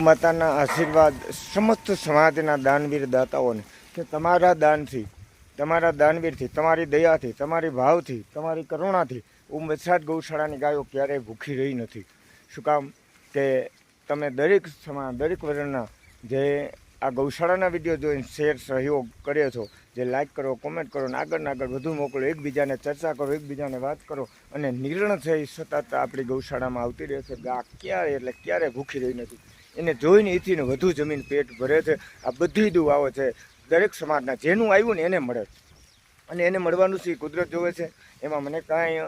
માતાના આશીર્વાદ, સમસ્ત સમાજના દાનવીર દાતાઓને કે તમારા દાનથી, તમારા દાનવીરથી, તમારી દયાથી, તમારી ભાવથી, તમારી કરુણાથી હું વલસાડ ગૌશાળાની ગાયો ક્યારેય ભૂખી રહી નથી. શું કામ કે તમે દરેક સમાજ દરેક વર્ણના જે આ ગૌશાળાના વીડિયો જોઈને શેર, સહયોગ કર્યો છો, જે લાઇક કરો કોમેન્ટ કરો અને આગળને આગળ વધુ મોકલો, એકબીજાને ચર્ચા કરો, એકબીજાને વાત કરો અને નિર્ણય એ સતત આપણી ગૌશાળામાં આવતી રહે છે કે આ ક્યારે, એટલે ક્યારે ભૂખી રહી નથી. એને જોઈને એથી વધુ જમીન પેટ ભરે છે. આ બધી દુવાઓ છે. દરેક સમાજના જેનું આવ્યું ને એને મળે. અને એને મળવાનું છે કુદરત જોવે છે? એમાં મને કાંઈ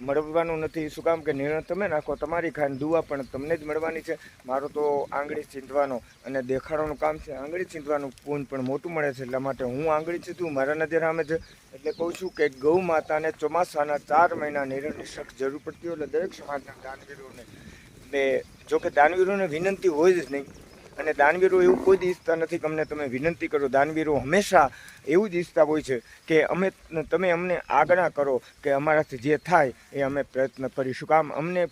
મળવાનું નથી. શું કામ કે નિર્ણય તમે નાખો, તમારી ખાન દુવા પણ તમને જ મળવાની છે. મારો તો આંગળી ચીંધવાનો અને દેખાડવાનું કામ છે. આંગળી ચીંધવાનું પૂન પણ મોટું મળે છે. એટલા માટે હું આંગળી ચીંધું, મારા નજર સામે છે. એટલે કહું છું કે ગૌ માતાને ચોમાસાના ચાર મહિના નિર્ણયની સખ્ત જરૂર પડતી હોય એટલે દરેક સમાજના દાનવીરોને ને જો કે દાનવીરોને વિનંતી હોય જ નહીં. અને દાનવીરો એવું કોઈ જ ઈચ્છતા નથી કે અમને તમે વિનંતી કરો. દાનવીરો હંમેશા એવું જ ઈચ્છતા હોય છે કે અમે તમે અમને આજ્ઞા કરો કે અમારાથી જે થાય એ અમે પ્રયત્ન કરીશું. કામ અમને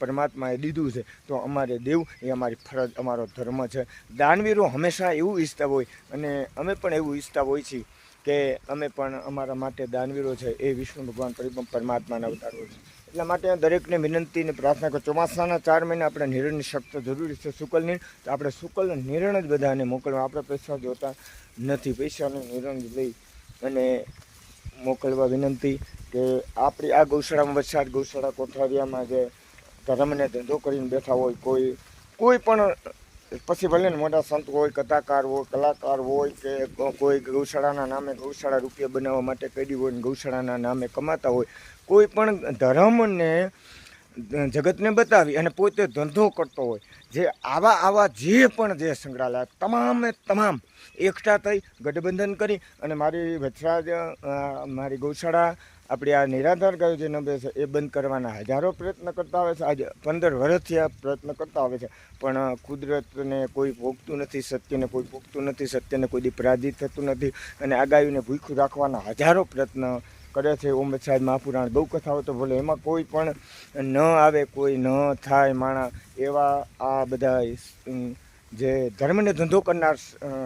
પરમાત્માએ દીધું છે, તો અમારે દેવું એ અમારી ફરજ, અમારો ધર્મ છે. દાનવીરો હંમેશા એવું ઈચ્છતા હોય અને અમે પણ એવું ઈચ્છતા હોય છીએ કે અમે પણ અમારા માટે દાનવીરો છે એ વિષ્ણુ ભગવાન પરિબમ પરમાત્માના અવતારો છે. એટલા માટે દરેકને વિનંતી અને પ્રાર્થના કરો ચોમાસાના ચાર મહિના આપણે નિર્ણયની શક્ત જરૂરી છે શુકલની. તો આપણે શુકલ નિર્ણય જ બધાને મોકલવા. આપણે પૈસા જોતા નથી. પૈસાનો નિર્ણય લઈ અને મોકલવા વિનંતી કે આપણી આ ગૌશાળામાં વરસાદ, ગૌશાળા કોઠારિયામાં જે ધર્મને ધંધો કરીને બેઠા હોય કોઈ કોઈ પણ પછી ભલે ને મોટા સંત હોય, કથાકાર હોય, કલાકાર હોય કે કોઈ ગૌશાળાના નામે ગૌશાળા રૂપિયા બનાવવા માટે કરી હોય ને ગૌશાળાના નામે કમાતા હોય, કોઈ પણ ધર્મને જગતને બતાવી અને પોતે ધંધો કરતો હોય, જે આવા આવા જે પણ જે સંગ્રહાલય તમામે તમામ એકઠા થઈ ગઠબંધન કરી અને મારી વચરાજ મારી ગૌશાળા આપણી આ નિરાધાર ગાયો જે નભે છે, એ બંધ કરવાના હજારો પ્રયત્ન કરતા આવે છે. આજે પંદર વર્ષથી આ પ્રયત્ન કરતા આવે છે. પણ કુદરતને કોઈ ભોગતું નથી, સત્યને કોઈ ભોગતું નથી, સત્યને કોઈ દી પરાજિત થતું નથી અને આ ગાયોને ભૂખ્યું રાખવાના હજારો પ્રયત્ન કરે છે. ઓમ સાહેબ મહાપુરાણ બહુ કથાઓ તો ભલે એમાં કોઈ પણ ન આવે, કોઈ ન થાય માણા, એવા આ બધા જે ધર્મને ધંધો કરનાર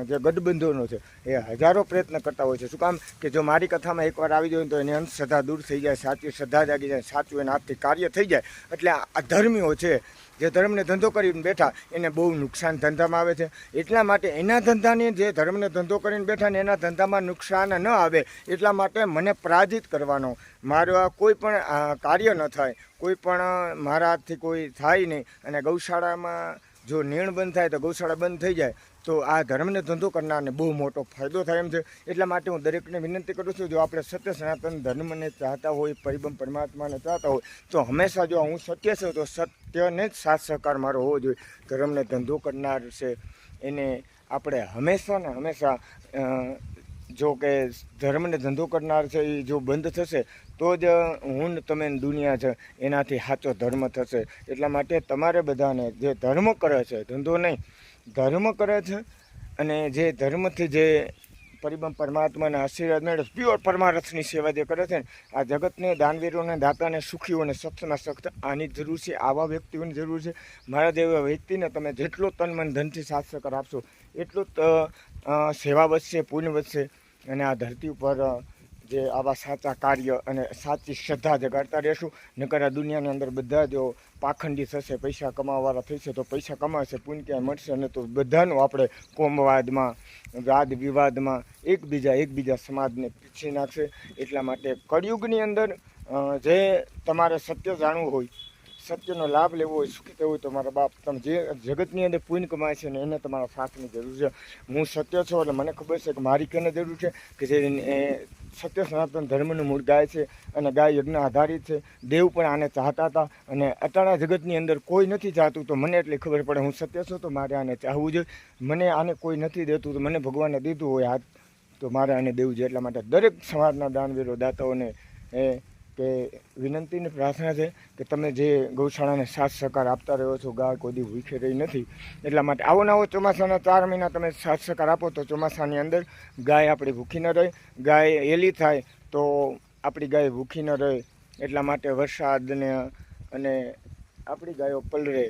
જે ગઠબંધનો છે, એ હજારો પ્રયત્ન કરતા હોય છે. શું કામ કે જો મારી કથામાં એકવાર આવી જાય તો એની અંધશ્રદ્ધા દૂર થઈ જાય, સાચી શ્રદ્ધા જાગી જાય, સાચું એના હાથથી કાર્ય થઈ જાય. એટલે આ ધર્મીઓ છે, જે ધર્મને ધંધો કરીને બેઠા, એને બહુ નુકસાન ધંધામાં આવે છે. એટલા માટે એના ધંધાને જે ધર્મને ધંધો કરીને બેઠા ને એના ધંધામાં નુકસાન ન આવે, એટલા માટે મને પરાજિત કરવાનો. મારા કોઈ પણ કાર્ય ન થાય, કોઈ પણ મારા હાથથી કોઈ થાય નહીં. અને ગૌશાળામાં જો નીણ બંધ થાય તો ગૌશાળા બંધ થઈ જાય, તો આ ધર્મને ધંધો કરનારને બહુ મોટો ફાયદો થાય એમ છે. એટલા માટે હું દરેકને વિનંતી કરું છું, જો આપણે સત્ય સનાતન ધર્મને ચાહતા હોય, પરિબમ પરમાત્માને ચાહતા હોય, તો હંમેશા જો હું સત્ય છું, તો સત્યને જ સાથ સહકાર મારો હોવો જોઈએ. ધર્મને ધંધો કરનાર છે, એને આપણે હંમેશા ને હંમેશા જો કે ધર્મને ધંધો કરનાર છે એ જો બંધ થશે, તો જ હું તમે દુનિયા છે, એનાથી સાચો ધર્મ થશે. એટલા માટે તમારે બધાને જે ધર્મ કરે છે, ધંધો નહીં, ધર્મ કરે છે અને જે ધર્મથી જે પરિબમ પરમાત્માના આશીર્વાદ મેળવે પ્યોર પરમારથની સેવા જે કરે છે ને, આ જગતને, દાનવીરોને, દાતાને, સુખીઓને સખ્તમાં સખ્ત આની જરૂર છે, આવા વ્યક્તિઓની જરૂર છે. મારા જેવા વ્યક્તિને તમે જેટલો તન મન ધનથી સાથ સહકાર આપશો, એટલું સેવા વધશે, પુણ્ય વધશે. અને આ ધરતી ઉપર જે આવા સાચા કાર્ય અને સાચી શ્રદ્ધા જગાડતા રહેશું. નકર આ દુનિયાની અંદર બધા જો પાખંડી થશે, પૈસા કમાવાવાળા થશે, તો પૈસા કમાશે પૂન ક્યાંય મળશે અને તો બધાનું આપણે કોમવાદમાં વાદ વિવાદમાં એકબીજા એકબીજા સમાજને પીછી નાખશે. એટલા માટે કળિયુગની અંદર જે તમારે સત્ય જાણવું હોય સત્યનો લાભ લેવો હોય સુખી થવું હોય તો મારા બાપ, તમે જે જગતની અંદર પુણ્ય કમાય છે ને, એને તમારા સાથની જરૂર છે. હું સત્ય છું એટલે મને ખબર છે કે મારી કેને જરૂર છે કે જે સત્ય સનાતન ધર્મનું મૂળ ગાય છે અને ગાય યજ્ઞ આધારિત છે. દેવ પણ આને ચાહતા હતા અને અટાણા જગતની અંદર કોઈ નથી ચાહતું તો મને એટલી ખબર પડે હું સત્ય છું તો મારે આને ચાહવું જોઈએ. મને આને કોઈ નથી દેતું તો મને ભગવાને દીધું હોય હાથ, તો મારે આને દેવું જોઈએ. એટલા માટે દરેક સમાજના દાનવીરો, દાતાઓને એ કે વિનંતી ને પ્રાર્થના છે કે તમે જે ગૌશાળાને સાથ સહકાર આપતા રહ્યો છો ગાય કોઈ ભૂખે રહી નથી, એટલા માટે આવો ને આવો ચોમાસાના ચાર મહિના તમે સાથ સહકાર આપો તો ચોમાસાની અંદર ગાય આપણી ભૂખી ન રહે, ગાય એલી થાય તો આપણી ગાય ભૂખી ન રહે, એટલા માટે વરસાદને અને આપણી ગાયો પલરે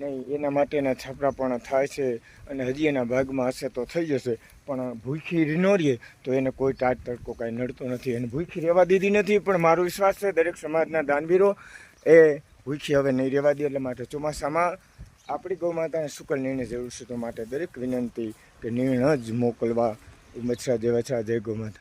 નહીં, એના માટેના છાપરા પણ થાય છે અને હજી એના ભાગમાં હશે તો થઈ જશે. પણ ભૂખી ન રહીએ તો એને કોઈ ટાટ તડકો કાંઈ નડતો નથી. એને ભૂખી રહેવા દીધી નથી, પણ મારો વિશ્વાસ છે દરેક સમાજના દાનવીરો એ ભૂખી હવે નહીં રહેવા દે એટલે માટે ચોમાસામાં આપણી ગૌ માતાને શુકલ નિર્ણય જરૂર છે તો માટે દરેક વિનંતી કે નિર્ણય જ મોકલવા મચ્છરા જેવા છે. જય ગૌ માતા.